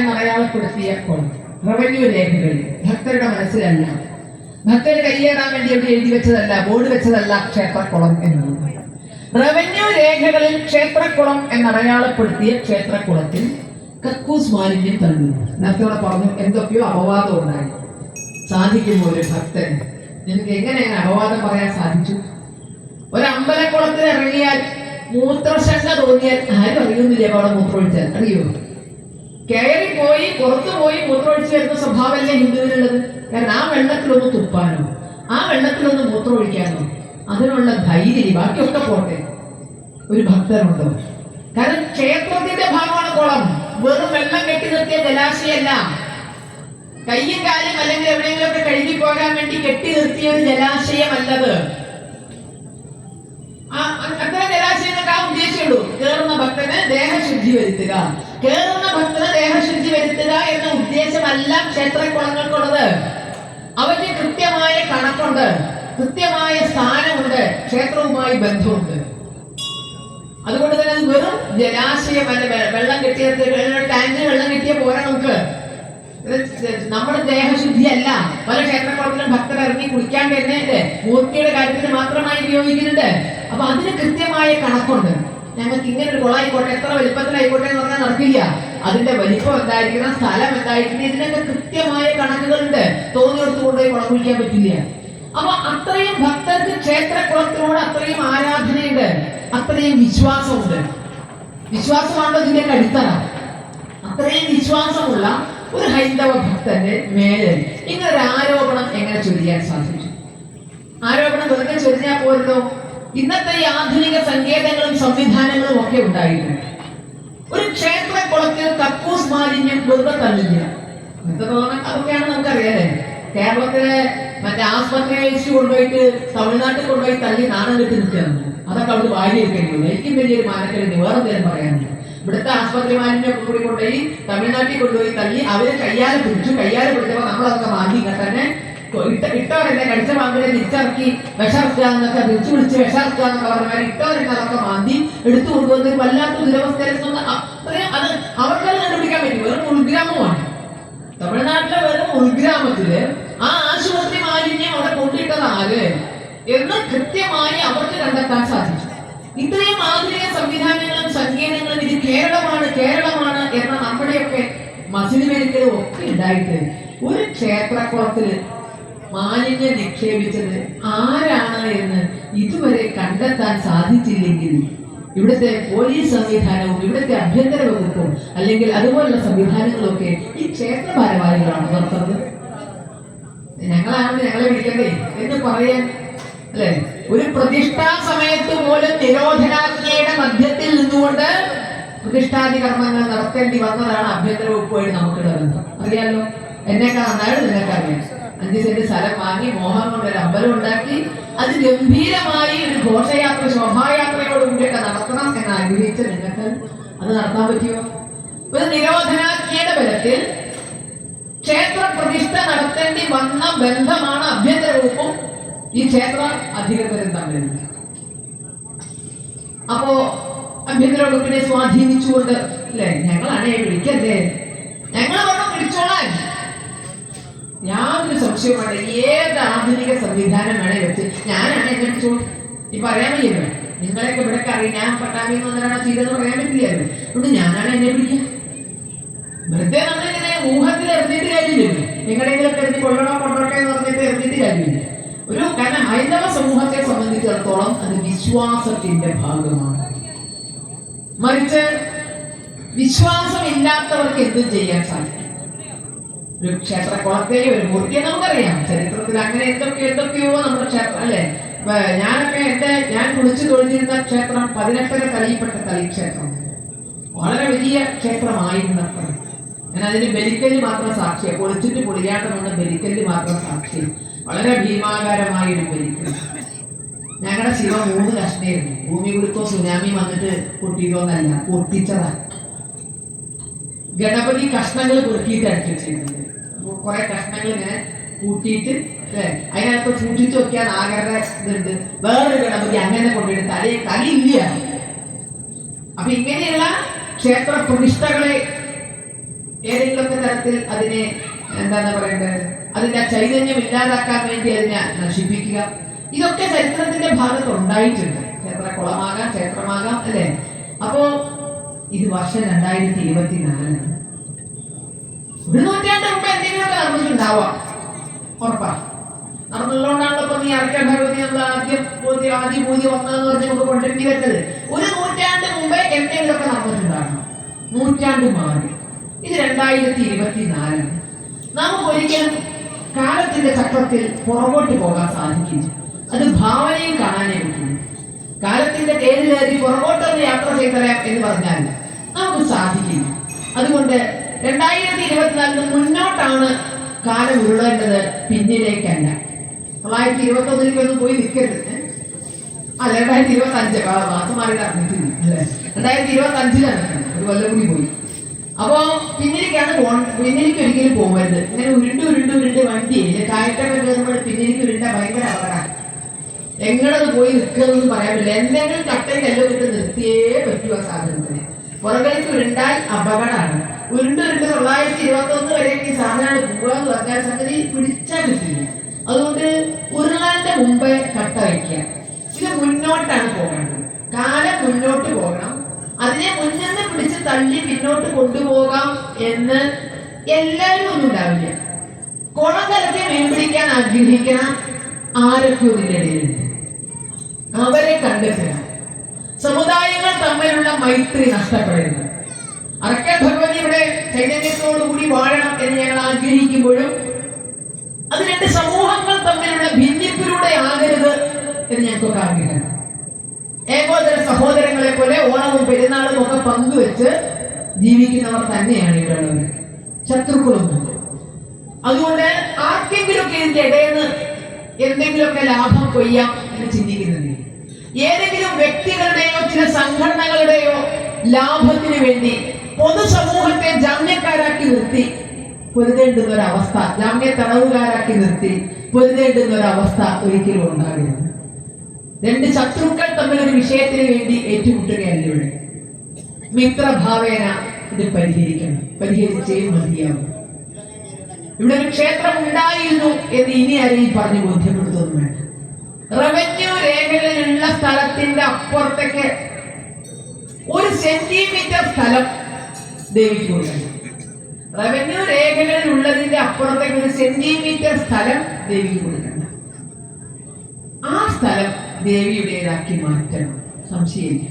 എന്നടയാളപ്പെടുത്തിയ അടയാളപ്പെടുത്തിയപ്പോൾ revenue രേഖകളിൽ ഭക്തരുടെ മനസ്സിലല്ല. ഭക്തർ കയ്യേറാൻ വേണ്ടി അവിടെ എഴുതി വെച്ചതല്ല ബോർഡ് വെച്ചതല്ല ക്ഷേത്രക്കുളം എന്നുള്ളത് റവന്യൂ രേഖകളിൽ ക്ഷേത്രക്കുളം എന്നടയാളപ്പെടുത്തിയ ക്ഷേത്രക്കുളത്തിൽ കക്കൂസ് മാലിന്യം തള്ളി നേരത്തെ പറഞ്ഞു എന്തൊക്കെയോ അപവാദം ഉണ്ടായി. സാധിക്കുമോ ഒരു ഭക്തൻ? നിനക്ക് എങ്ങനെയാണ് അപവാദം പറയാൻ സാധിച്ചു? ഒരു അമ്പലക്കുളത്തിൽ ഇറങ്ങിയാൽ മൂത്രശങ്ക തോന്നിയാൽ ആരും അറിയുന്നില്ലേ? അവിടെ മൂത്രമൊഴിച്ചാൽ അറിയോ കയറി പോയി പുറത്തു പോയി മൂത്രമൊഴിച്ചു വരുന്ന സ്വഭാവമല്ലേ ഹിന്ദുവിനുള്ളത്? കാരണം ആ വെള്ളത്തിലൊന്ന് തുപ്പാനോ ആ വെള്ളത്തിലൊന്ന് മൂത്രമൊഴിക്കാനോ അതിനുള്ള ധൈര്യം ബാക്കിയൊക്കെ പോട്ടെ. ഒരു ഭക്തനുണ്ടോ? കാരണം ക്ഷേത്രത്തിന്റെ ഭാഗമാണ് കുളം. വെറും വെള്ളം കെട്ടി നിർത്തിയ ജലാശയമല്ല കയ്യും കാലും അല്ലെങ്കിൽ എവിടെയെങ്കിലുമൊക്കെ കഴുകി പോകാൻ വേണ്ടി കെട്ടി നിർത്തിയ ഒരു ജലാശയമല്ലത്. ആ- അ- അത്തരം ജലാശയങ്ങൾക്ക് ആ ഉദ്ദേശമുള്ളൂ കേറുന്ന ഭക്തന് ദേഹശുദ്ധി വരുത്തുക. കേറുന്ന ഭക്തന് ഉദ്ദേശമല്ല ക്ഷേത്രക്കുളങ്ങൾക്കുള്ളത് അവയ്ക്ക് കൃത്യമായ കണക്കുണ്ട്. കൃത്യമായ സ്ഥാനമുണ്ട്. ക്ഷേത്രവുമായി ബന്ധമുണ്ട്. അതുകൊണ്ട് തന്നെ വെറും ജലാശയമല്ല. വെ- വെള്ളം കിട്ടിയ ടാങ്ക് വെള്ളം കിട്ടിയ പോരാ നമുക്ക്. നമ്മുടെ ദേഹശുദ്ധി അല്ല. പല ക്ഷേത്രക്കുളത്തിലും ഭക്തർ ഇറങ്ങി കുളിക്കാൻ വരുന്നതിന്റെ മൂർത്തിയുടെ കാര്യത്തിന് മാത്രമായി ഉപയോഗിക്കുന്നുണ്ട്. അപ്പൊ അതിന് കൃത്യമായ കണക്കുണ്ട്. ഞങ്ങൾക്ക് ഇങ്ങനെ ഒരു കുളമായിക്കോട്ടെ എത്ര വലിപ്പത്തിലായിക്കോട്ടെ എന്ന് പറഞ്ഞാൽ നടക്കില്ല. അതിന്റെ വലിപ്പം എന്തായിരിക്കണം സ്ഥലം എന്തായിരിക്കണം ഇതിനൊക്കെ കൃത്യമായ കണക്കുകളുണ്ട്. തോന്നിയെടുത്ത് കൊണ്ടുപോയി കുളം കുളിക്കാൻ പറ്റില്ല. അപ്പൊ അത്രയും ഭക്തർക്ക് ക്ഷേത്രകുളത്തിനോട് അത്രയും ആരാധനയുണ്ട് അത്രയും വിശ്വാസമുണ്ട്. വിശ്വാസമാണല്ലോ ഇതിന്റെ അടിത്തറ? അത്രയും വിശ്വാസമുള്ള ഒരു ഹൈന്ദവ ഭക്തന്റെ മേലെ ഇങ്ങനൊരു ആരോപണം എങ്ങനെ ചൊരിയാൻ സാധിച്ചു ആരോപണം വെറുതെ ചൊരിഞ്ഞാൽ പോരല്ലോ. ഇന്നത്തെ ആധുനിക സങ്കേതങ്ങളും സംവിധാനങ്ങളും ഒക്കെ ഉണ്ടായിട്ടുണ്ട്. ഒരു ക്ഷേത്ര കുളത്തിൽ കക്കൂസ് മാലിന്യം വെറുതെ തള്ളില്ല. ഇന്നത്തെ അതൊക്കെയാണ് നമുക്കറിയാലേ കേരളത്തിലെ മറ്റേ ആസ്പത്രി അയച്ചു കൊണ്ടുപോയിട്ട് തമിഴ്നാട്ടിൽ കൊണ്ടുപോയി തള്ളി നാണം കെട്ടി നിൽക്കുന്നു അതൊക്കെ അവിടെ വാരി. എടുക്കേണ്ടി എനിക്കും വലിയൊരു മാനക്കേണ്ടി വേറെ എന്തെങ്കിലും പറയാനുണ്ട്? ഇവിടുത്തെ ആസ്പത്രി മാലിന്യം കൂടി കൊണ്ടുപോയി തമിഴ്നാട്ടിൽ കൊണ്ടുപോയി തള്ളി അവരെ കയ്യാലെ പിടിച്ചു. കയ്യാലെ പിടിച്ചപ്പോൾ നമ്മളതൊക്കെ മാറ്റി. തന്നെ ഇട്ട. ഇട്ടവരെന്നെ കടിച്ച പാമ്പിനെ തിരിച്ചിറക്കി വിഷർക്കുക എന്നൊക്കെ തിരിച്ചു പിടിച്ച് വിഷർക്കുക എന്നൊക്കെ പറഞ്ഞാൽ ഇട്ടവരെന്നെ അതൊക്കെ മാന്തി എടുത്തു കൊണ്ടുവന്ന് വല്ലാത്ത ദുരവസ്ഥയിൽ അത്രയും അത് അവർക്കത് കണ്ടുപിടിക്കാൻ പറ്റും. വെറും ഉൾഗ്രാമമാണ് തമിഴ്നാട്ടിലെ വെറും ഉൾഗ്രാമത്തിൽ ആ ആശുപത്രി മാലിന്യം അവിടെ കൊണ്ടിട്ടത് ആര്? എന്ന് കൃത്യമായി അവർക്ക് കണ്ടെത്താൻ സാധിച്ചു. ഇത്രയും ആധുനിക സംവിധാനങ്ങളും സങ്കീർണങ്ങളും ഇത് കേരളമാണ് കേരളമാണ് എന്ന നമ്മുടെയൊക്കെ മസിൽ ഒക്കെ ഉണ്ടായിട്ട് ഒരു ക്ഷേത്രക്കുളത്തിൽ മാലിന്യം നിക്ഷേപിച്ചത് ആരാണ് എന്ന് ഇതുവരെ കണ്ടെത്താൻ സാധിച്ചില്ലെങ്കിൽ ഇവിടുത്തെ പോലീസ് സംവിധാനവും ഇവിടുത്തെ ആഭ്യന്തര വകുപ്പും അല്ലെങ്കിൽ അതുപോലുള്ള സംവിധാനങ്ങളൊക്കെ ഈ ക്ഷേത്ര ഭാരവാഹികളാണ് നടത്തുന്നത് ഞങ്ങളാണ് ഞങ്ങളെ വിളിക്കണ്ടേ? എന്ന് പറയാൻ അല്ലെ? ഒരു പ്രതിഷ്ഠാ സമയത്ത് പോലും നിരോധനാജ്ഞയുടെ മധ്യത്തിൽ നിന്നുകൊണ്ട് പ്രതിഷ്ഠാദി കർമ്മങ്ങൾ നടത്തേണ്ടി വന്നതാണ് ആഭ്യന്തര വകുപ്പുമായി നമുക്കുള്ള ബന്ധം. അറിയാലോ? എന്നെക്കാൾ നന്നായിട്ട് നിനക്കറിയാം. അഞ്ച് സെന്റ് സ്ഥലം വാങ്ങി മോഹം കൊണ്ട് ഒരു അമ്പലം ഉണ്ടാക്കി അത് ഗംഭീരമായി ഒരു ഘോഷയാത്ര ശോഭായാത്രയോട് കൂടിയൊക്കെ നടത്തണം എന്ന് ആഗ്രഹിച്ച നിങ്ങൾക്ക് അത് നടത്താൻ പറ്റിയോ ഒരു നിരോധനാജ്ഞയുടെ ബലത്തിൽ ക്ഷേത്ര പ്രതിഷ്ഠ നടത്തേണ്ടി വന്ന ബന്ധമാണ് അഭ്യന്തരവും ഈ ക്ഷേത്ര അധികൃതരും തമ്മിൽ. അപ്പോ അഭ്യന്തര വകുപ്പിനെ സ്വാധീനിച്ചുകൊണ്ട് അല്ലെ ഞങ്ങളാണേ വിളിക്കല്ലേ? ഞങ്ങളെ പറഞ്ഞു വിളിച്ചോളാൻ. യാതൊരു സംശയവുമാണ് ഏത് ആധുനിക സംവിധാനം വേണേ വെച്ച്. ഞാനാണ് എന്നെ വിളിച്ചോളൂ ഇപ്പൊ അറിയാൻ വയ്യല്ലോ നിങ്ങളെയൊക്കെ ഇവിടെ അറിയാം. ഞാൻ പട്ടാമ്പി പറഞ്ഞാൽ ചെയ്തെന്ന് പറയാൻ പറ്റില്ലായിരുന്നു അതുകൊണ്ട് ഞാനാണ് എന്നെ വിളിക്കുക വെറുതെ നമ്മളിങ്ങനെ ഊഹത്തിൽ എറിഞ്ഞിട്ട് കാര്യമില്ല. നിങ്ങളെങ്കിലും എറിഞ്ഞ് കൊള്ളണോ കൊണ്ടോട്ടെ എന്ന് പറഞ്ഞിട്ട് എറിഞ്ഞിട്ട് കാര്യമില്ല. ഒരു കാരണം ഹൈന്ദവ സമൂഹത്തെ സംബന്ധിച്ചിടത്തോളം അത് വിശ്വാസത്തിന്റെ ഭാഗമാണ്. മറിച്ച് വിശ്വാസമില്ലാത്തവർക്ക് എന്തും ചെയ്യാൻ സാധിക്കും. ഒരു ക്ഷേത്ര കുളത്തേക്ക് ഒരു മൂർത്തിയെ നമുക്കറിയാം. ചരിത്രത്തിൽ അങ്ങനെ എന്തൊക്കെ എന്തൊക്കെയോ നമ്മുടെ ക്ഷേത്രം അല്ലെ? ഞാനൊക്കെ എന്റെ ഞാൻ കുളിച്ചു തൊഴിഞ്ഞിരുന്ന ക്ഷേത്രം പതിനെട്ടര തളിയിൽപ്പെട്ട തലി ക്ഷേത്രം വളരെ വലിയ ക്ഷേത്രമായിരുന്നു അത്ര. ഞാൻ അതിന് ബലിക്കല്ല് മാത്രം സാക്ഷിയാണ് പൊളിച്ചിട്ട് കുളിയാട്ടം എന്ന ബലിക്കല്ല് മാത്രം സാക്ഷി. വളരെ ഭീമാകാരമായ ഒരു ബലിക്കല്ല്. ഞങ്ങളുടെ ശിവ മൂന്ന് കഷ്ണമായിരുന്നു ഭൂമി കുലുക്കോ സുനാമി വന്നിട്ട് പൊട്ടിയതോന്നല്ല പൊട്ടിച്ചതാണ് ഗണപതി കഷ്ണങ്ങൾ കുറുക്കിയിട്ട് അടിച്ചു വെച്ചിരുന്നത് കുറെ കഷ്ണങ്ങൾ ഇങ്ങനെ കൂട്ടിയിട്ട് അല്ലേ? അതിനകത്ത് സൂക്ഷിച്ചു നോക്കിയാൽ നാഗരുടെ ഇതുണ്ട്. വേറൊരു ഗണപതി അങ്ങനെ കൊണ്ടുപോയിട്ട് തല തലയില്ല. അപ്പൊ ഇങ്ങനെയുള്ള ക്ഷേത്ര പ്രതിഷ്ഠകളെ ഏതെങ്കിലുമൊക്കെ തരത്തിൽ അതിനെ എന്താണ് പറയേണ്ടത്? അതിന്റെ ചൈതന്യം ഇല്ലാതാക്കാൻ വേണ്ടി അതിനെ നശിപ്പിക്കുക. ഇതൊക്കെ ചരിത്രത്തിന്റെ ഭാഗത്ത് ഉണ്ടായിട്ടുണ്ട്. ക്ഷേത്ര കുളമാകാം ക്ഷേത്രമാകാം അല്ലേ? അപ്പോ ഇത് വർഷം രണ്ടായിരത്തി ഇരുപത്തിനാലാണ് ഒരു നൂറ്റാണ്ട് മുമ്പ് എന്തെങ്കിലുമൊക്കെ അറിഞ്ഞിട്ടുണ്ടാവാം ഉറപ്പാ. നടന്നുള്ളതുകൊണ്ടാണല്ലോ നീ അറിയാൻ ഭഗവതി നമ്മൾ ആദ്യം പൂതി ആദ്യ പൂതി വന്നതെന്ന് പറഞ്ഞ് നമുക്ക് കൊണ്ടിരുത്തി വരുന്നത് ഒരു നൂറ്റാണ്ട് മുമ്പേ എന്തെങ്കിലുമൊക്കെ നടന്നിട്ടുണ്ടാകണം നൂറ്റാണ്ട് മാറി. ഇത് രണ്ടായിരത്തി ഇരുപത്തിനാലാണ് നമുക്ക് ഒരിക്കലും കാലത്തിന്റെ ചക്രത്തിൽ പുറകോട്ട് പോകാൻ സാധിക്കില്ല. അത് ഭാവനയും കാണാനേ പറ്റുള്ളൂ കാലത്തിന്റെ തേരിലേറി പുറകോട്ടൊന്ന് യാത്ര ചെയ്തരാം എന്ന് പറഞ്ഞാൽ നമുക്ക് സാധിക്കില്ല. അതുകൊണ്ട് രണ്ടായിരത്തി ഇരുപത്തിനാലിന് മുന്നോട്ടാണ് കാലം ഉരുളേണ്ടത് പിന്നിലേക്കല്ല. തൊള്ളായിരത്തി ഇരുപത്തി ഒന്നിലേക്ക് ഒന്നും പോയി നിൽക്കരുത്? അല്ല രണ്ടായിരത്തി ഇരുപത്തി അഞ്ച് മാസം മാറി നടന്നിട്ടില്ല അല്ലേ? രണ്ടായിരത്തി ഇരുപത്തി അഞ്ചിലാണ് ഒരു കൊല്ലം കൂടി പോയി. അപ്പോ പിന്നിലേക്കാണ് പിന്നിലേക്ക് ഒരിക്കലും പോകരുത് ഇങ്ങനെ ഉരുണ്ട് ഉരുണ്ട് ഉരുണ്ട് വണ്ടി കയറ്റം കയറുമ്പോൾ പിന്നിലേക്ക് ഉരുണ്ട ഭയങ്കര അപകടമാണ്. എങ്ങടത് പോയി നിൽക്കുന്നതെന്ന് പറയാൻ പറ്റില്ല എന്തെങ്കിലും കട്ടയും കല്ലോ ഇട്ട് നിർത്തിയേ പറ്റൂ ആ സാധനത്തിന്. പുറകിലേക്ക് ഉരുണ്ടാൽ അപകടമാണ്. ഉരുണ്ട് ഉരുണ്ട് തൊള്ളായിരത്തി ഇരുപത്തി ഒന്ന് വരെ ഈ സാധനമാണ് പോവുക എന്ന് പറഞ്ഞാൽ സംഗതി പിടിച്ചാൽ കിട്ടില്ല അതുകൊണ്ട് ഉരുളാന്റെ മുമ്പേ കട്ട വയ്ക്കുക. ഇത് മുന്നോട്ടാണ് പോകേണ്ടത്. കാലം മുന്നോട്ട് പോകണം. അതിനെ മുന്നിൽ നിന്ന് പിടിച്ച് തള്ളി പിന്നോട്ട് കൊണ്ടുപോകാം എന്ന് എല്ലാവരും ഒന്നും ഉണ്ടാവില്ല. കുളം തലത്തെ മീൻ പിടിക്കാൻ ആഗ്രഹിക്കണം ആരൊക്കെ ഇതിന്റെ ഇടയിലുണ്ട്? അവരെ കണ്ടെത്തണം. സമുദായങ്ങൾ തമ്മിലുള്ള മൈത്രി നഷ്ടപ്പെടുന്നു. അറക്കൽ ഭഗവതി ഇവിടെ ചൈതന്യത്തോടുകൂടി വാഴണം എന്ന് ഞങ്ങൾ ആഗ്രഹിക്കുമ്പോഴും അത് രണ്ട് സമൂഹങ്ങൾ തമ്മിലുള്ള ഭിന്നിപ്പിലൂടെ ആകരുത് എന്ന് ഞങ്ങൾക്ക് ആഗ്രഹം ഏകോദര സഹോദരങ്ങളെ പോലെ ഓണവും പെരുന്നാളും ഒക്കെ പങ്കുവെച്ച് ജീവിക്കുന്നവർ തന്നെയാണ് ഇവിടെ ഉള്ളത്. ശത്രുക്കളൊന്നും അതുകൊണ്ട് ആർക്കെങ്കിലുമൊക്കെ ഇതിന്റെ ഇടയിൽ നിന്ന് എന്തെങ്കിലുമൊക്കെ ലാഭം കൊയ്യാം ഏതെങ്കിലും വ്യക്തികളുടെയോ ചില സംഘടനകളുടെയോ ലാഭത്തിന് വേണ്ടി പൊതുസമൂഹത്തെ ജാമ്യക്കാരാക്കി നിർത്തി. പൊരുതേണ്ടുന്ന ഒരു അവസ്ഥ ജാമ്യ തടവുകാരാക്കി നിർത്തി. പൊരുതേണ്ടുന്ന ഒരു അവസ്ഥ ഒരിക്കലും ഉണ്ടാകരുത് രണ്ട് ശത്രുക്കൾ തമ്മിൽ ഒരു വിഷയത്തിന് വേണ്ടി ഏറ്റുമുട്ടുകയല്ല ഇവിടെ. മിത്രഭാവേന ഇത് പരിഹരിക്കണം. പരിഹരിച്ചേ മതിയാവും. ഇവിടെ ഒരു ക്ഷേത്രം ഉണ്ടായിരുന്നു എന്ന് ഇനി ആരെയും പറഞ്ഞ് ബോധ്യപ്പെടുത്തൊന്നും വേണ്ട. റവന്യൂ രേഖകളിലുള്ള സ്ഥലത്തിന്റെ അപ്പുറത്തേക്ക് ഒരു സെന്റിമീറ്റർ സ്ഥലം ദേവിക്ക് കൊടുക്കണം റവന്യൂ രേഖകളിൽ ഉള്ളതിന്റെ അപ്പുറത്തേക്ക് ഒരു സെന്റിമീറ്റർ സ്ഥലം ദേവിക്ക് കൊടുക്കണം ആ സ്ഥലം ദേവിയുടേതാക്കി മാറ്റണം. സംശയമില്ല.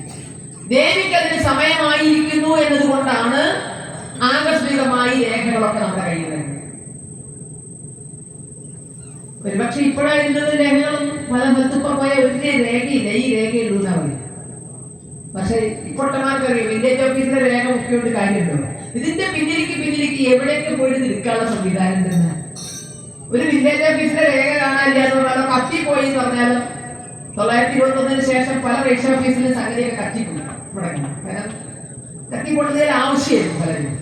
ദേവിക്ക് അതിന് സമയമായിരിക്കുന്നു എന്നതുകൊണ്ടാണ് ആകസ്മികമായി രേഖകളൊക്കെ നമ്മുടെ കയ്യിൽ വരുന്നത് ഒരുപക്ഷെ ഇപ്പോഴായിരുന്നത് രേഖകളൊന്നും പല സ്ഥലത്തിപ്പോ പോയ ഒരു രേഖയില്ല. ഈ രേഖയിലൂടെ മതി പക്ഷെ ഇപ്പോട്ടന്മാർക്ക് അറിയാം വില്ലേജ് ഓഫീസിലെ രേഖ മുഖ്യമായിട്ട് കാര്യമുണ്ടോ? ഇതിന്റെ പിന്നിലേക്ക് പിന്നിലേക്ക് എവിടെയൊക്കെ പോയിട്ട് നിൽക്കാനുള്ള സംവിധാനം ഉണ്ടെന്ന് ഒരു വില്ലേജ് ഓഫീസിലെ രേഖ കാണാനില്ല എന്ന് കത്തി പോയി എന്ന് പറഞ്ഞാലും തൊള്ളായിരത്തി ഇരുപത്തി ഒന്നിന് ശേഷം പല രജിസ്റ്റർ ഓഫീസിലും സംഗതിയൊക്കെ കത്തിപ്പോയി തുടങ്ങി കാരണം കത്തിപ്പോടുന്നതിൽ ആവശ്യമായിരുന്നു പലരും.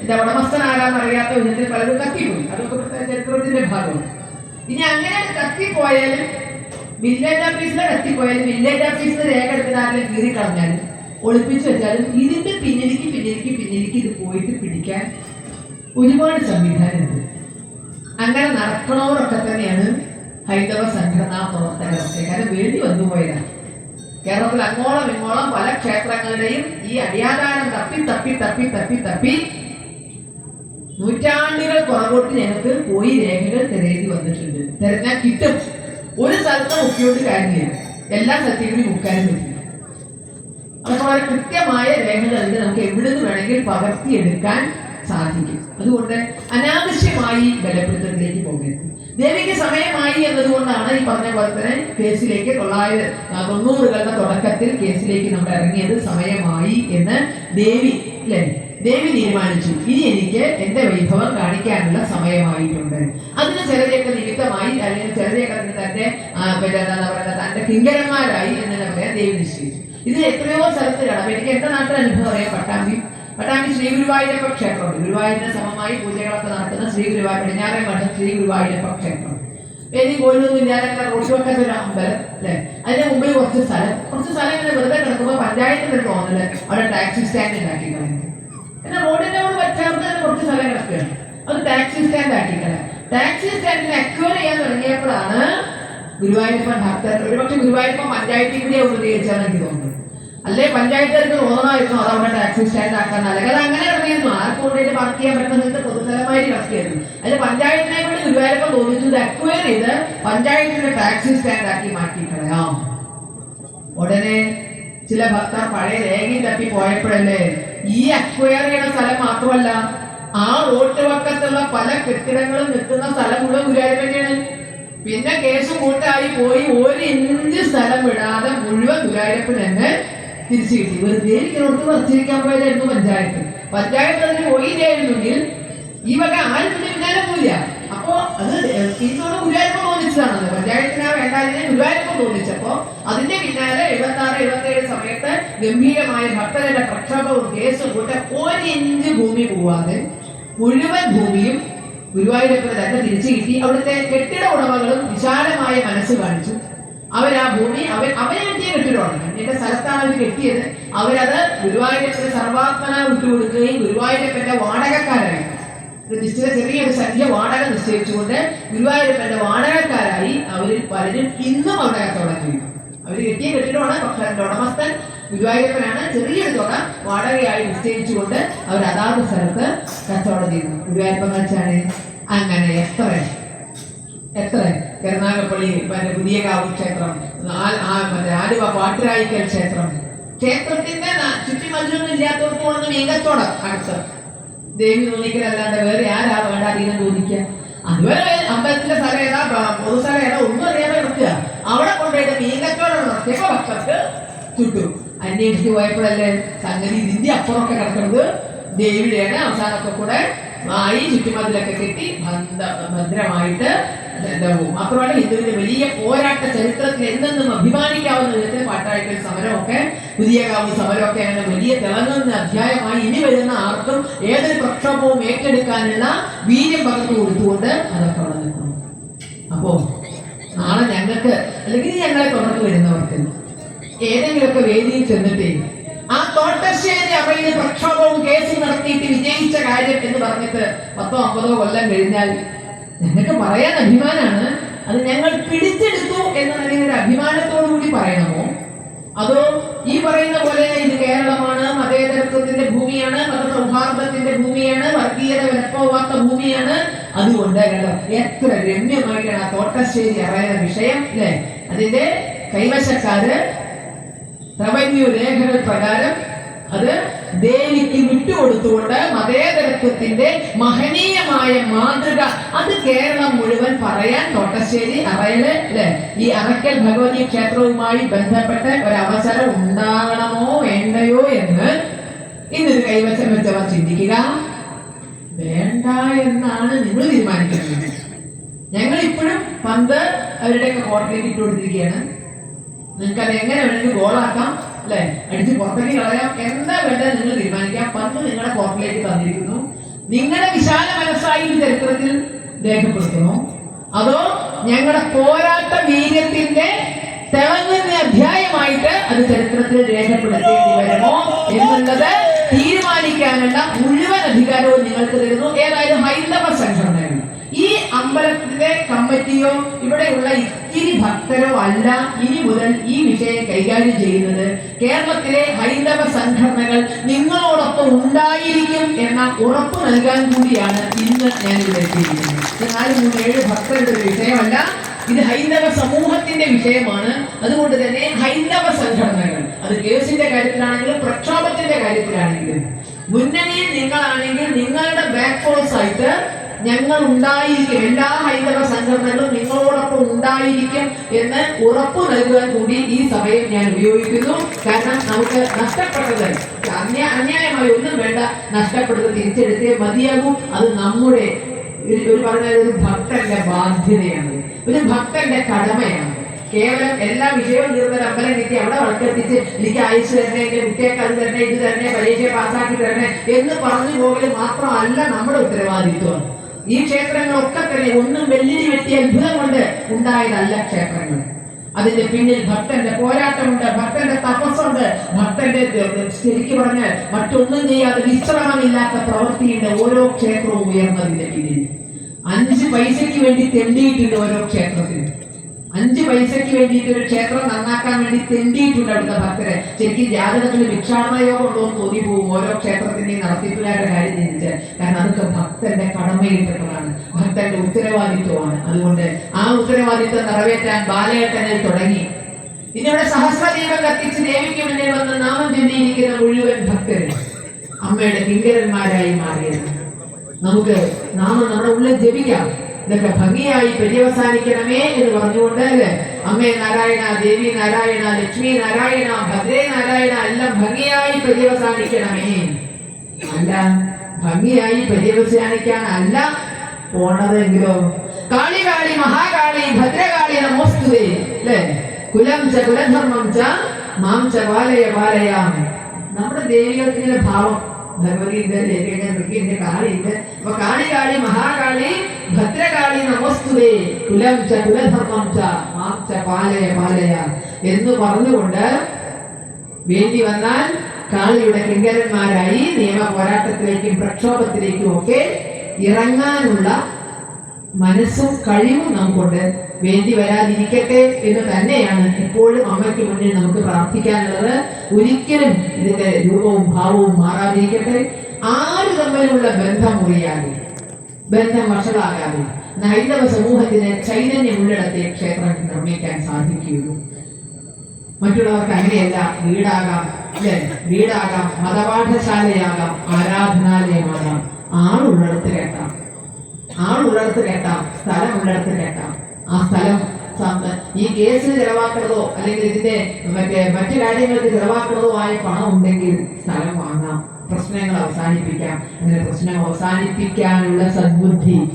എന്റെ ഉടമസ്ഥൻ ആരാന്ന് അറിയാത്ത വിധത്തിൽ പലരും കത്തിപ്പോയി. അതൊക്കെ ചരിത്രത്തിന്റെ ഭാഗമാണ്. ഇനി അങ്ങനെ കത്തിപ്പോയാലും വില്ലേജ് ഓഫീസിലെ എത്തിപ്പോയാലും വില്ലേജ് ഓഫീസിൽ രേഖ എടുക്കുന്നതിൽ കീറി കളഞ്ഞാലും ഒളിപ്പിച്ചു വെച്ചാലും ഇതിന്റെ പിന്നിലേക്ക് പിന്നിലേക്ക് പിന്നിലേക്ക് ഇത് പോയിട്ട് പിടിക്കാൻ ഒരുപാട് സംവിധാനമുണ്ട്. അങ്ങനെ നടക്കണവരൊക്കെ തന്നെയാണ് ഹൈന്ദവ സംഘടനാ പ്രവർത്തകരൊക്കെ. കാരണം വേണ്ടി വന്നു പോയതാണ്. കേരളത്തിൽ അങ്ങോളം ഇങ്ങോളം പല ക്ഷേത്രങ്ങളുടെയും ഈ അടിയാധാരം തപ്പി തപ്പി തപ്പി തപ്പി തപ്പി നൂറ്റാണ്ടുകൾ പുറകോട്ട് ഞങ്ങൾക്ക് പോയി രേഖകൾ തിരയേണ്ടി വന്നിട്ടുണ്ട്. തിരഞ്ഞാൽ കിട്ടും. ഒരു സ്ഥലത്ത് മുക്കിയോട്ട് കാര്യമില്ല. എല്ലാ സ്ഥലത്തേക്കും മുക്കാനും പറ്റില്ല. അപ്പൊ വളരെ കൃത്യമായ രേഖകളുണ്ട് നമുക്ക് എവിടെ നിന്ന് വേണമെങ്കിൽ പകർത്തിയെടുക്കാൻ സാധിക്കും. അതുകൊണ്ട് അനാവശ്യമായി ബലപ്പെടുത്തലിലേക്ക് പോകരുത്. ദേവിക്ക് സമയമായി എന്നതുകൊണ്ടാണ് ഈ പറഞ്ഞ പോലെ തന്നെ കേസിലേക്ക് തൊള്ളായിരം തൊണ്ണൂറുകളുടെ തുടക്കത്തിൽ കേസിലേക്ക് നമ്മൾ ഇറങ്ങിയത് സമയമായി എന്ന് ദേവി അല്ലേ? ദേവി തീരുമാനിച്ചു. ഇനി എനിക്ക് എന്റെ വൈഭവം കാണിക്കാനുള്ള സമയമായിട്ടുണ്ട്. അതിന് ചിലരെയൊക്കെ നിമിത്തമായി അല്ലെങ്കിൽ ചിലരെയൊക്കെ തന്റെ പിന്നെ എന്താ പറയുക തന്റെ കിങ്കരന്മാരായി എന്ന് തന്നെ പറയാൻ ദേവി നിശ്ചയിച്ചു. ഇത് എത്രയോ സ്ഥലത്ത് കാണാം എനിക്ക് എന്റെ നാട്ടിൽ അനുഭവം അറിയാം. പട്ടാമ്പി പട്ടാമ്പി ശ്രീ ഗുരുവായൂരപ്പ ക്ഷേത്രമുണ്ട് ഗുരുവായൂരിന് സമമായി പൂജകളൊക്കെ നടത്തുന്ന ശ്രീ ഗുരുവായൂർ പടിഞ്ഞാറൻ മഠം ശ്രീ ഗുരുവായൂരപ്പ ക്ഷേത്രം. വേദി കോയിലൊന്നും ഇല്ലാതെ റോഡ് വക്കത്തെ ഒരു അമ്പലം അല്ലെ? അതിന്റെ മുമ്പിൽ കുറച്ച് സ്ഥലം. കുറച്ച് സ്ഥലം ഇങ്ങനെ വെറുതെ കിടക്കുമ്പോൾ പഞ്ചായത്തിന് തോന്നുന്നില്ല. അവിടെ ടാക്സി സ്റ്റാൻഡ് ഉണ്ടാക്കി എന്നാൽ തന്നെ കുറച്ച് സ്ഥലം കിടക്കുകയാണ് അത് ടാക്സി സ്റ്റാൻഡ് ആക്കിയിട്ടാണ്. ടാക്സി സ്റ്റാൻഡിന് അക്യൂർ ചെയ്യാൻ തുടങ്ങിയപ്പോഴാണ് ഗുരുവായൂരപ്പൻ ഭക്തർ ഒരുപക്ഷെ ഗുരുവായൂരപ്പൻ പഞ്ചായത്തിൽ കൂടി പ്രതികരിച്ചാണ് എനിക്ക് തോന്നുന്നത് അല്ലെ? പഞ്ചായത്തുകാർക്ക് തോന്നണമായിരുന്നു അത് അവിടെ ടാക്സി സ്റ്റാൻഡ് ആക്കാൻ. അല്ലെങ്കിൽ അത് അങ്ങനെ ഇറങ്ങിയിരുന്നു ആർക്കും കൊണ്ടുപോയിട്ട് പാർക്ക് ചെയ്യാൻ പറ്റുന്ന പൊതുസ്ഥലമായി കിടക്കുകയായിരുന്നു അതിൽ പഞ്ചായത്തിനെ കൂടി ഗുരുവായൂരപ്പൻ തോന്നിച്ചത് അക്വയർ ചെയ്ത് പഞ്ചായത്തിന്റെ ടാക്സി സ്റ്റാൻഡ് ആക്കി മാറ്റി കളയാം ഉടനെ ചില ഭക്തർ പഴയ രേഖയിൽ തപ്പി പോയപ്പോഴല്ലേ ഈ അക്വയർ ചെയ്യുന്ന സ്ഥലം മാത്രമല്ല ആ റോഡ് പക്കത്തുള്ള പല കെട്ടിടങ്ങളും നിൽക്കുന്ന സ്ഥലം മുഴുവൻ തന്നെയാണ്. പിന്നെ കേസ് കൂട്ടായി പോയി ഒരു ഇഞ്ച് സ്ഥലം വിടാതെ മുഴുവൻ ഗുരുവായൂരപ്പ് തന്നെ തിരിച്ചു കിട്ടി. വെറുതെ എനിക്കോട്ട് വച്ചിരിക്കാൻ പോയതായിരുന്നു പഞ്ചായത്ത്. പഞ്ചായത്ത് അതിന് പോയില്ലായിരുന്നെങ്കിൽ ഈ വക ആരും പിന്നെ പിന്നാലെ പോയില്ല അപ്പോ അത് ഇന്നോട് ഗുരുവായൂരപ്പൻ തോന്നിച്ചതാണ് പഞ്ചായത്തിനാ വേണ്ടാതിനെ ഗുരുവായൂരപ്പൻ തോന്നിച്ചപ്പോ അതിന്റെ പിന്നാലെ എഴുപത്തി ആറ് എഴുപത്തി ഏഴ് സമയത്ത് ഗംഭീരമായ ഭക്തരുടെ പ്രക്ഷോഭവും കേസും കൂട്ട ഒരു ഇഞ്ച് ഭൂമി പോവാതെ മുഴുവൻ ഭൂമിയും ഗുരുവായൂരപ്പന് തന്നെ തിരിച്ചു കിട്ടി. അവിടുത്തെ കെട്ടിട ഉടമകളും വിശാലമായ മനസ്സ് കാണിച്ചു. അവർ ആ ഭൂമി അവർ അവരെ കെട്ടിയ കെട്ടിടമാണ്. എന്റെ സ്ഥലത്താണ് അവർ കെട്ടിയത്. അവരത് ഗുരുവായൂരപ്പന് സർവാത്മന വിട്ടുകൊടുക്കുകയും ഗുരുവായൂരപ്പന്റെ വാടകക്കാരായി. ഒരു നിശ്ചിത ചെറിയൊരു സംഖ്യ വാടക നിശ്ചയിച്ചുകൊണ്ട് ഗുരുവായൂരപ്പന്റെ വാടകക്കാരായി അവരിൽ പലരും ഇന്നും അവിടെ കച്ചവടം ചെയ്യുന്നു. അവർ കെട്ടിയ കെട്ടിടമാണ് പക്ഷെ അതിന്റെ ഉടമസ്ഥൻ ഗുരുവായൂരപ്പനാണ്. ചെറിയൊരു തുക വാടകയായി നിശ്ചയിച്ചുകൊണ്ട് അവർ അതാത് സ്ഥലത്ത് കച്ചവടം ചെയ്യുന്നു. ഗുരുവായൂരപ്പൻ വെച്ചാണ് അങ്ങനെ എത്ര എത്ര? കരുനാഗപ്പള്ളി മറ്റേ പുതിയ കാവ് ക്ഷേത്രം മറ്റേ ആലുവ പാട്ടുരായിക്കൽ ക്ഷേത്രം. ക്ഷേത്രത്തിന്റെ ചുറ്റുമതിലൊന്നും ഇല്ലാത്തവർക്കൊന്നും മീങ്കത്തോടം അടുത്ത്. ദേവി തോന്നിക്കലല്ലാണ്ട് വേറെ ആരാ വേണ്ടാതീനെ തോന്നിക്കുക അതുവരെ അമ്പലത്തിലെ സ്ഥലം ഏതാ? പൊതു ഏതാ? ഒന്നും അറിയാതെ നടക്കുക. അവിടെ കൊണ്ടുപോയിട്ട് മീങ്കത്തോടം നടത്തിയപ്പോ ഭക്തർക്ക് ചുട്ടു. അന്വേഷിച്ച് പോയപ്പോഴല്ലേ സംഗതി ഇതിന്റെ അപ്പുറമൊക്കെ കിടക്കുന്നത്? ദേവിയുടെയാണ് അവസാനമൊക്കെ കൂടെ ആയി ചുറ്റുമതിലൊക്കെ കെട്ടി ഭദ്ര ഭദ്രമായിട്ട് എന്താ മാത്രമല്ല ഹിന്ദുവിന്റെ വലിയ പോരാട്ട ചരിത്രത്തിൽ എന്തെന്നും അഭിമാനിക്കാവുന്ന വിധത്തിൽ പാട്ടായിട്ട് സമരമൊക്കെ പുതിയ കാവ് സമരമൊക്കെ അങ്ങനെ വലിയ തിളങ്ങുന്ന അധ്യായമായി ഇനി വരുന്ന ആർക്കും ഏതൊരു പ്രക്ഷോഭവും ഏറ്റെടുക്കാനുള്ള വീര്യം പകർന്നു കൊടുത്തുകൊണ്ട് അതൊക്കെ അവിടെ നിൽക്കുന്നു അപ്പോ നാളെ ഞങ്ങൾക്ക് അല്ലെങ്കിൽ ഞങ്ങളെ തുടർന്ന് വരുന്നവർക്ക് ഏതെങ്കിലുമൊക്കെ വേദിയിൽ ചെന്നിട്ടേ ആ തോട്ടശ്ശേരി അവയിൽ പ്രക്ഷോഭവും കേസും നടത്തിയിട്ട് വിജയിച്ച കാര്യം എന്ന് പറഞ്ഞിട്ട് പത്തോ അമ്പതോ കൊല്ലം കഴിഞ്ഞാൽ ഞങ്ങൾക്ക് പറയാൻ അഭിമാനാണ്. അത് ഞങ്ങൾ പിടിച്ചെടുത്തു എന്ന നിലയിൽ അഭിമാനത്തോടു കൂടി പറയണമോ? അതോ ഈ പറയുന്ന പോലെ ഇത് കേരളമാണ് മതേതരത്വത്തിന്റെ ഭൂമിയാണ് മതസൗഹാർദ്ദത്തിന്റെ ഭൂമിയാണ് വർഗീയത വിലപ്പോവാത്ത ഭൂമിയാണ്. അതുകൊണ്ട് കേട്ടോ എത്ര രമ്യമായിട്ടാണ് ആ തോട്ടശ്ശേരി അറിയുന്ന വിഷയം അല്ലെ? അതിന്റെ കൈവശക്കാര് റവന്യൂ രേഖകൾ പ്രകാരം അത് ദേവിക്ക് വിട്ടുകൊടുത്തുകൊണ്ട് മതേതരത്വത്തിന്റെ മഹനീയമായ മാതൃക. അത് കേരളം മുഴുവൻ പറയാൻ തോട്ടശ്ശേരി അറയിൽ അല്ലെ ഈ അറക്കൽ ഭഗവതി ക്ഷേത്രവുമായി ബന്ധപ്പെട്ട ഒരവസരം ഉണ്ടാകണമോ വേണ്ടയോ എന്ന് ഇന്നൊരു കൈവശം വെച്ചവർ ചിന്തിക്കുക. വേണ്ട എന്നാണ് നിങ്ങൾ തീരുമാനിക്കുന്നത്. ഞങ്ങൾ ഇപ്പോഴും പന്ത് അവരുടെയൊക്കെ കോർട്ടിലേക്ക് ഇട്ടുകൊടുത്തിരിക്കുകയാണ് നിങ്ങൾക്ക് അത് എങ്ങനെ വേണമെങ്കിൽ ഗോളാക്കാം അല്ലെ? അടിച്ച് പുറത്തേക്ക് കളയാം. എന്താ വേണ്ടത് നിങ്ങൾ തീരുമാനിക്കാം പന്ത് നിങ്ങളുടെ കോർട്ടിലേക്ക് തന്നിരിക്കുന്നു. നിങ്ങളുടെ വിശാല മനസ്സായി ഈ ചരിത്രത്തിൽ രേഖപ്പെടുത്തണോ? അതോ ഞങ്ങളുടെ പോരാട്ട വീര്യത്തിന്റെ തിളങ്ങുന്ന അധ്യായമായിട്ട് അത് ചരിത്രത്തിൽ രേഖപ്പെടുത്തേണ്ടി വരുമോ എന്നുള്ളത് തീരുമാനിക്കാനുള്ള മുഴുവൻ അധികാരവും നിങ്ങൾക്ക് തരുന്നു. ഏതായാലും ഹൈന്ദവ സംഘടനയാണ് ഈ അമ്പലത്തിന്റെ കമ്മിറ്റിയോ ഇവിടെയുള്ള ഇത്തിരി ഭക്തരോ അല്ല ഇനി മുതൽ ഈ വിഷയം കൈകാര്യം ചെയ്യുന്നത്. കേരളത്തിലെ ഹൈന്ദവ സംഘടനകൾ നിങ്ങളോടൊപ്പം ഉണ്ടായിരിക്കും എന്ന ഉറപ്പ് നൽകാൻ കൂടിയാണ് ഇന്ന് ഞാൻ ഇവിടെ എത്തിയിരിക്കുന്നത് നാല് മൂന്ന് ഏഴ് ഭക്തരുടെ ഒരു വിഷയമല്ല ഇത് ഹൈന്ദവ സമൂഹത്തിന്റെ വിഷയമാണ്. അതുകൊണ്ട് തന്നെ ഹൈന്ദവ സംഘടനകൾ അത് കേസിന്റെ കാര്യത്തിലാണെങ്കിലും പ്രക്ഷോഭത്തിന്റെ കാര്യത്തിലാണെങ്കിലും മുന്നണിയിൽ നിങ്ങളാണെങ്കിൽ നിങ്ങളുടെ ബാക്ക് ഫോഴ്സ് ആയിട്ട് ഞങ്ങൾ ഉണ്ടായിരിക്കും എല്ലാ ഹൈന്ദവ സംഘടനകളും നിങ്ങളോടൊപ്പം ഉണ്ടായിരിക്കും എന്ന് ഉറപ്പു നൽകുവാൻ കൂടി ഈ സഭയെ ഞാൻ ഉപയോഗിക്കുന്നു. കാരണം നമുക്ക് നഷ്ടപ്പെട്ടത് അന്യ അന്യായമായി ഒന്നും വേണ്ട നഷ്ടപ്പെട്ടത് തിരിച്ചെടുത്തേ മതിയാകും. അത് നമ്മുടെ ഒരു ഒരു പറഞ്ഞ ഒരു ഭക്തന്റെ ബാധ്യതയാണ്. ഒരു ഭക്തന്റെ കടമയാണ്. കേവലം എല്ലാ വിഷയവും തീർന്നൊരു അമ്പലം കിട്ടി അവിടെ വളർത്തിച്ച് എനിക്ക് ആയുസ് തരണേ എന്റെ കുട്ടിയൊക്കെ അത് തരണേ ഇത് തരണേ പരീക്ഷ പാസ്സാക്കി തരണേ എന്ന് പറഞ്ഞു പോകൽ മാത്രമല്ല നമ്മുടെ ഉത്തരവാദിത്വം. ഈ ക്ഷേത്രങ്ങളൊക്കെ തന്നെ ഒന്നും വെള്ളിനി വെട്ടിയ അത്ഭുതം കൊണ്ട് ഉണ്ടായതല്ല ക്ഷേത്രങ്ങൾ. അതിന്റെ പിന്നിൽ ഭക്തന്റെ പോരാട്ടമുണ്ട് ഭക്തന്റെ തപസ്സുണ്ട് ഭക്തന്റെ ശരിക്കും പറഞ്ഞാൽ മറ്റൊന്നും ചെയ്യാതെ വിശ്രമമില്ലാത്ത പ്രവൃത്തിയുണ്ട് ഓരോ ക്ഷേത്രവും ഉയർന്നതിന്റെ പിന്നിൽ. അഞ്ച് പൈസയ്ക്ക് വേണ്ടി തെണ്ടിയിട്ടുണ്ട് ഓരോ ക്ഷേത്രത്തിനും അഞ്ച് പൈസയ്ക്ക് വേണ്ടിയിട്ട് ഒരു ക്ഷേത്രം നന്നാക്കാൻ വേണ്ടി തെണ്ടിയിട്ടുണ്ട് അവിടുത്തെ ഭക്തരെ. ശരിക്കും ജാതകത്തിൽ ഭിക്ഷാടന യോഗം ഉണ്ടോ എന്ന് തോന്നി പോകും ഓരോ ക്ഷേത്രത്തിന്റെയും നടത്തിപ്പുകാരുടെ കാര്യം ചിന്തിച്ച്. കാരണം അതൊക്കെ ഭക്തന്റെ കടമയിൽപ്പെട്ടതാണ്. ഭക്തന്റെ ഉത്തരവാദിത്വമാണ്. അതുകൊണ്ട് ആ ഉത്തരവാദിത്വം നിറവേറ്റാൻ ബാലയേട്ടനിൽ തുടങ്ങി. ഇതിവിടെ സഹസ്രദീപം കത്തിച്ച് ദേവിക്ക് മുന്നിൽ വന്ന് നാമം ചിന്തിയിരിക്കുന്ന മുഴുവൻ ഭക്തരും അമ്മയുടെ കിങ്കരന്മാരായി മാറിയത്. നമുക്ക് നാമം നമ്മുടെ ഉള്ളിൽ ജപിക്കാം. ഇതൊക്കെ ഭംഗിയായി പര്യവസാനിക്കണമേ എന്ന് പറഞ്ഞുകൊണ്ട് അമ്മേ നാരായണ ദേവി നാരായണ ലക്ഷ്മി നാരായണ ഭദ്രേ നാരായണ എല്ലാം ഭംഗിയായി പര്യവസാനിക്കണമേ. അല്ല ഭംഗിയായി പര്യവസാനിക്കാൻ അല്ല പോണതെങ്കിലോ? കാളി കാളി മഹാകാളി ഭദ്രകാളി നമോസ്തുതേ. അല്ലേ? കുലം ച കുലധർമ്മം ച മാം ച വാലയ വാലയാം. നമ്മുടെ ദേവികൾക്ക് ഇങ്ങനെ ഭാവം ഭഗവതിന്റെ ദേവിയുടെ ഋഗിന്റെ കാളിയുണ്ട് അപ്പൊ കാളി കാളി മഹാകാളി ഭദ്രകാളി നമസ്തുതേ. കുലം ച കുലധർമ്മം ച മാം പാലയ പാലയ എന്ന് പറഞ്ഞുകൊണ്ട് വേണ്ടി വന്നാൽ കാളിയുടെ കിങ്കരന്മാരായി നിയമ പോരാട്ടത്തിലേക്കും പ്രക്ഷോഭത്തിലേക്കും ഒക്കെ ഇറങ്ങാനുള്ള മനസ്സും കഴിവും നമുക്കുണ്ട്. വേണ്ടി വരാതിരിക്കട്ടെ എന്ന് തന്നെയാണ് ഇപ്പോഴും അമ്മയ്ക്ക് മുന്നിൽ നമുക്ക് പ്രാർത്ഥിക്കാനുള്ളത്. ഒരിക്കലും ഇതിന്റെ രൂപവും ഭാവവും മാറാതിരിക്കട്ടെ. ആര് തമ്മിലുള്ള ബന്ധം മുറിയാതെ ബന്ധം വഷളാകാതെ ഹൈന്ദവ സമൂഹത്തിന് ചൈതന്യമുള്ളിടത്തെ ക്ഷേത്രം നിർമ്മിക്കാൻ സാധിക്കുകയുള്ളൂ. മറ്റുള്ളവർക്ക് അങ്ങനെയല്ല വീടാകാം അല്ലെ? വീടാകാം മതപാഠശാലയാകാം ആരാധനാലയമാകാം. ആളുള്ളിടത്ത് കേട്ടാം. ആളുള്ളിടത്ത് കേട്ടാം സ്ഥലമുള്ളിടത്ത് കേട്ടാം. ആ സ്ഥലം ഈ കേസ് ചെലവാക്കുന്നതോ അല്ലെങ്കിൽ ഇതിന്റെ മറ്റേ മറ്റു കാര്യങ്ങൾക്ക് ചെലവാക്കുന്നതോ ആയ പണം ഉണ്ടെങ്കിൽ സ്ഥലം വാങ്ങാം. പ്രശ്നങ്ങൾ അവസാനിപ്പിക്കാം. അങ്ങനെ പ്രശ്നം അവസാനിപ്പിക്കാനുള്ള സദ്ബുദ്ധി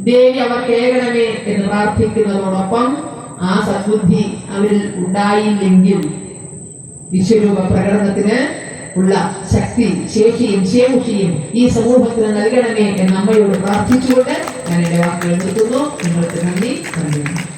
ദേവി അവർ കേൾക്കണമേ എന്ന് പ്രാർത്ഥിക്കുന്നതോടൊപ്പം ആ സദ്ബുദ്ധി അവരിൽ ഉണ്ടായില്ലെങ്കിൽ വിശ്വരൂപ പ്രകടനത്തിന് ഉള്ള ശക്തി ശേഷിയും ശേഷിയും ഈ സമൂഹത്തിന് നൽകണമേ എന്ന് അമ്മയോട് പ്രാർത്ഥിച്ചുകൊണ്ട് ഞാൻ എന്റെ വാക്കുകൾ നിർത്തുന്നു. നിങ്ങൾക്ക് നന്ദി. നന്ദി.